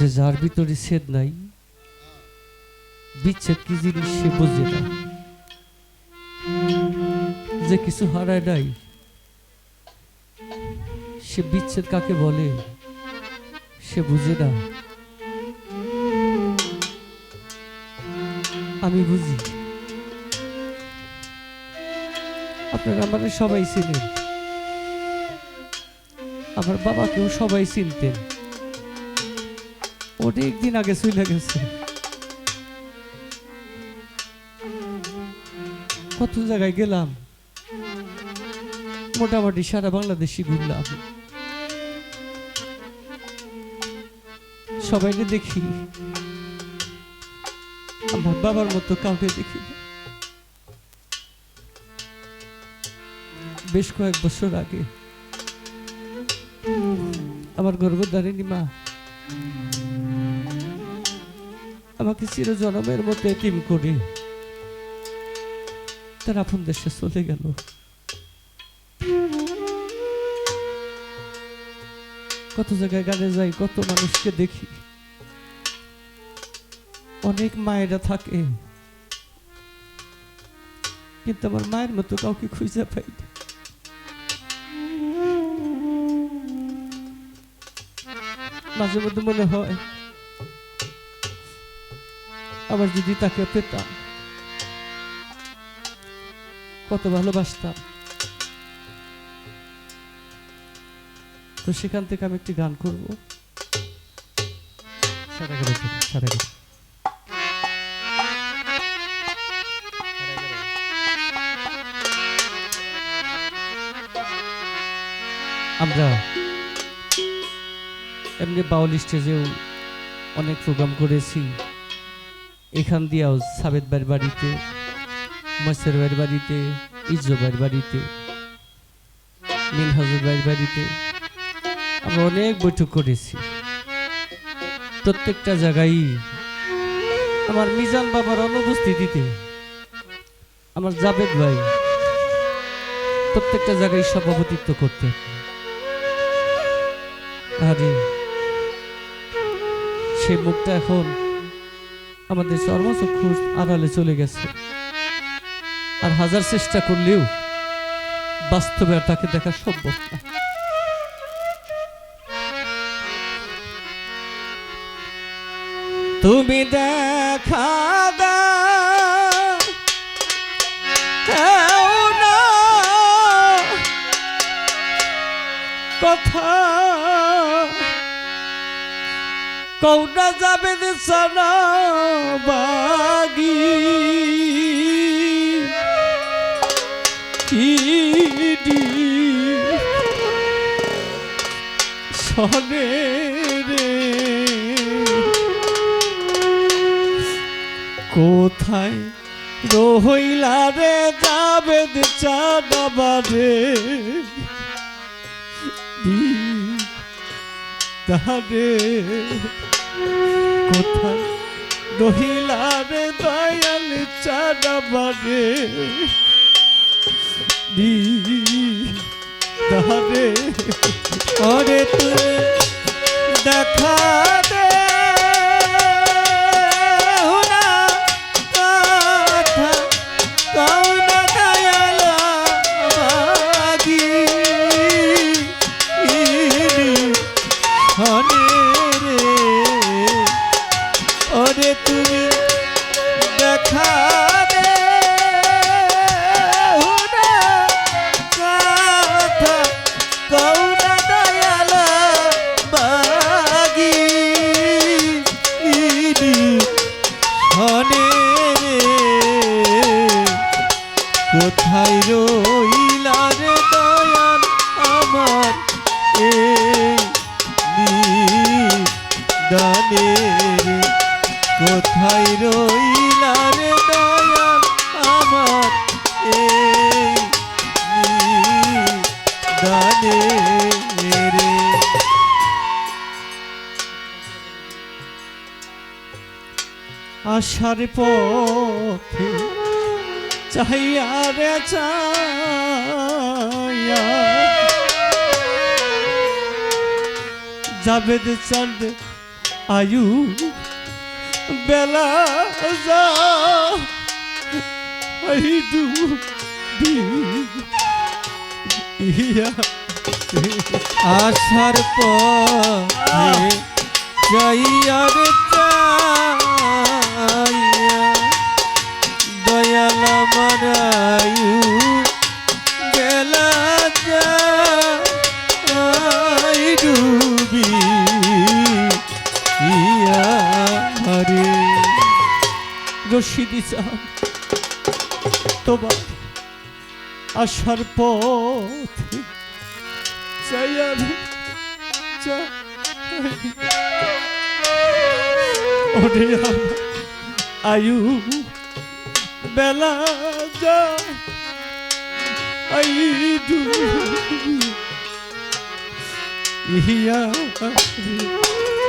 যে যার ভিতরে ছেদ নাই, বিচ্ছেদ কি জিনিস সে বোঝে না। যে কিছু হারায় নাই, সে বিচ্ছেদ কাকে বলে, সে বুঝে না। আমি বুঝি। আপনারা আমার সবাই চিনেন। আমার বাবাকেও সবাই চিনতেন। অনেক দিন আগে চলে গেছে। কত জায়গায় গেলাম, মোটামুটি সারা বাংলাদেশি ঘুরলাম। সবাইকে দেখি, আমার বাবার মতো কাউকে দেখি বেশ কয়েক বছর আগে, আমার গর্ভধারিণী মা আমাকে চির জনমের মতো এতিম করে তার আপন দেশে চলে গেল। কত জায়গায় গানে যাই, কত মানুষকে দেখি। অনেক মায়েরা থাকে। কিন্তু আমার মায়ের মতো কাউকে খুঁজে পাই না। মাঝে মধ্যে মনে হয় আবার যদি তাকে পেতাম, কত ভালোবাসতাম। তো সেখান থেকে আমি একটি গান করব। আমরা এমনি বাউল স্টেজেও অনেক প্রোগ্রাম করেছি। এখান দিয়েও সাবেদ বাড়ির বাড়িতে মসের বাড়ির বাড়িতে ইজ্জবাইয়ের বাড়িতে মিনহাজের বাড়ির বাড়িতে আমরা অনেক বৈঠক করেছি। প্রত্যেকটা জায়গায় আমার মিজান বাবার অনুপস্থিতিতে আমার জাবেদ ভাই প্রত্যেকটা জায়গায় সভাপতিত্ব করতেন। আরে সে মুখটা এখন আমাদের চর্মচক্ষুর আড়ালে চলে গেছে। আর হাজার চেষ্টা করলেও বাস্তবে আর তাকে দেখা সম্ভব না। তুমি দেখা কথা। কৌনা যাবে বাগি। সনে রে। কোথায় রহিলা রে যাবে চাঁদাবারে তারে কোথায়? রহিলা রে দয়াল চাঁদাবারে তারে ওরে তুমি দেখা দে আশার পথে চাহিয়া রে চাইয়া যাবে চাঁদ আয়ু বেলা যা ইয়া আসার পথে চাইয়া রশিদি চান তোমার আসার পথে চাইয়ার চা- ওরে আয়ু বেলা যা আই ডুবি ইয়া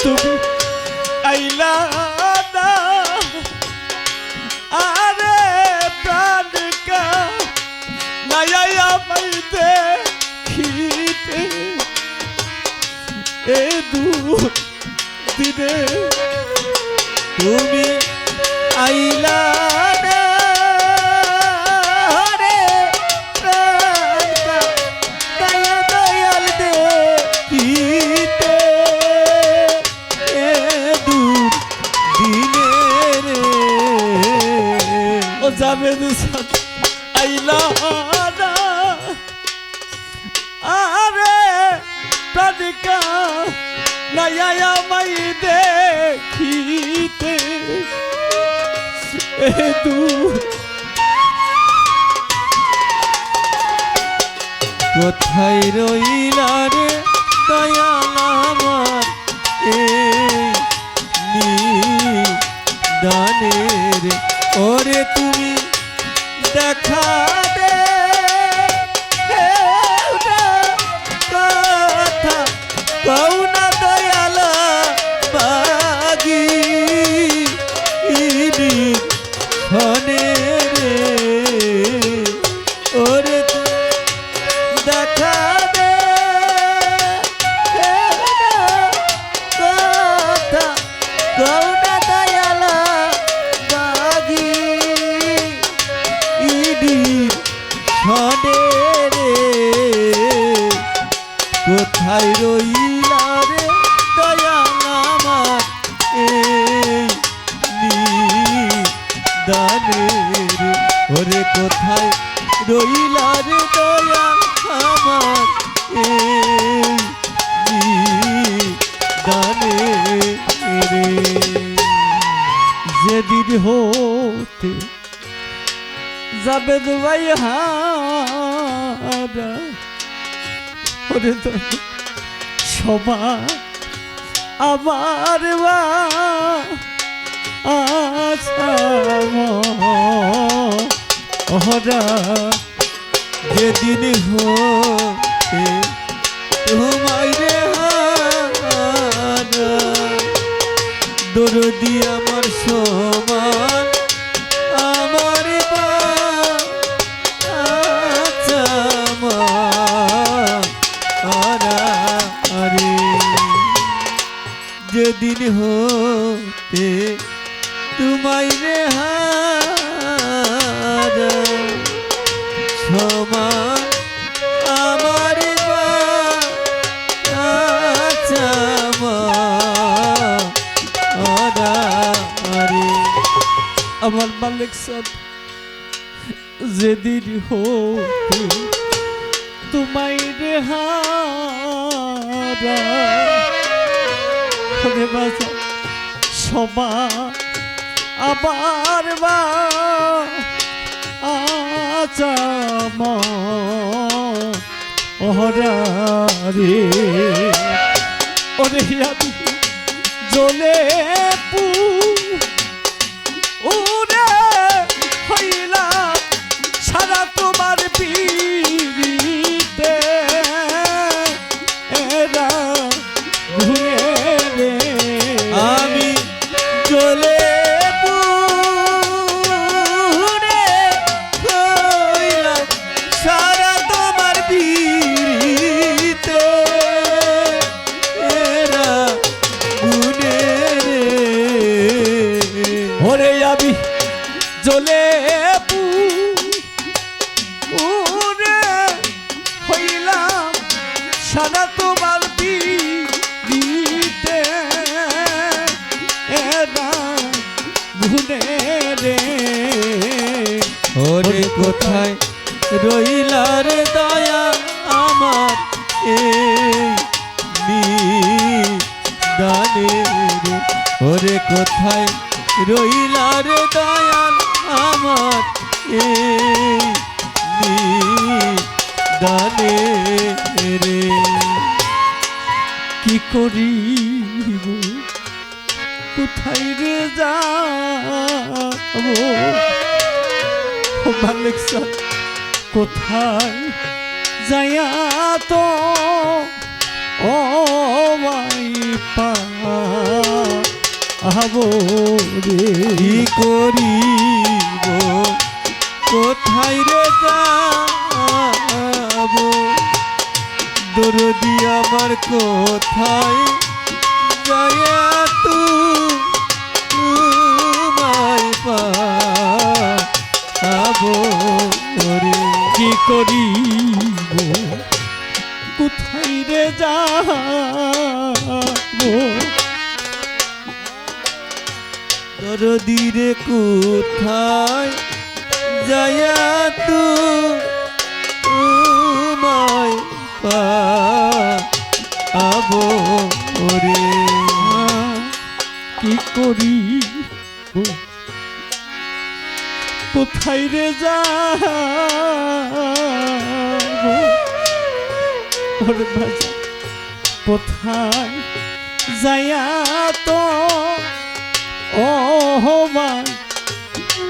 তুমি আইলা। আরে প্রাণকা নাইয়া পাইতে খিতে এ দু তুমি আইলা। দূর কোথায় রইলা রে দয়াল আমার? এই দানে ওরে তুমি দেখা দানে রে ওরে কোথায় রইলা রে দয়াল আমার দানে রে। যেদিন হতে যাবে দুবাই হারা ওরে সবা আমার মা আশা যেদিন হতে তোমায় রে দরদি আমার সমান, আমার আরা, যেদিন হতে তোমায় রে হারা সমান আমার আরে আমার মালিক সাহেব যেদিন হতে তোমায় রে হারা ওরে সবা আবার বা আচাম ওহরা রে ওরে জলে পু সাদা তোমার দিতে ঘুরে রে। ওরে কোথায় রইলা রে দয়া আমার এ দানে ওরে কোথায় রইলা রে দয়াল আমার এ করিব? কোথায় রে যাব? মালিক স্যার কোথায় যায়া তো? ও মাই পা আবো রে করিব? কোথায় রে যাব দরদি আমার কোথায়? জয়া তু মাই পাবো রে। কি করিব? কোথায় রে যাব? দরদি রে কোথায়? জয়া তু পাবো রে কি করি কোথায় রে ওরে বাজা, কোথায় যায়া তো? ও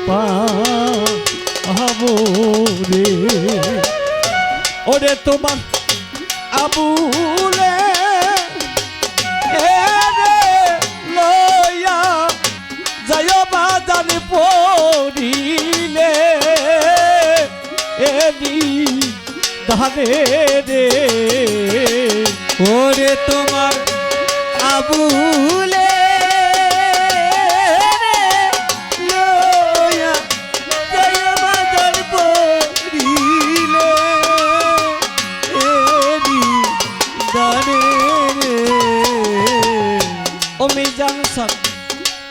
পাবো রে ওরে তোমার এরে লয়া যায় বাজার পড়িলে। এদি ধারে রে ওরে তোমার আবুলে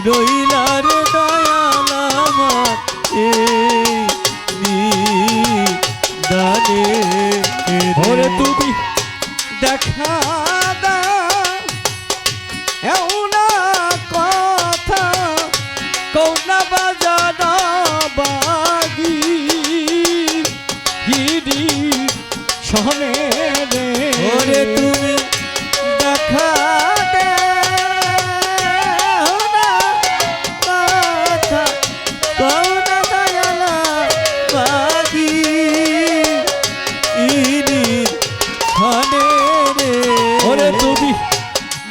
রইলা রে দয়াল আমার এই তুমি দেখা দা এও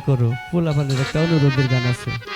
করো। পোলাপানের একটা অনুরোধের গান আছে।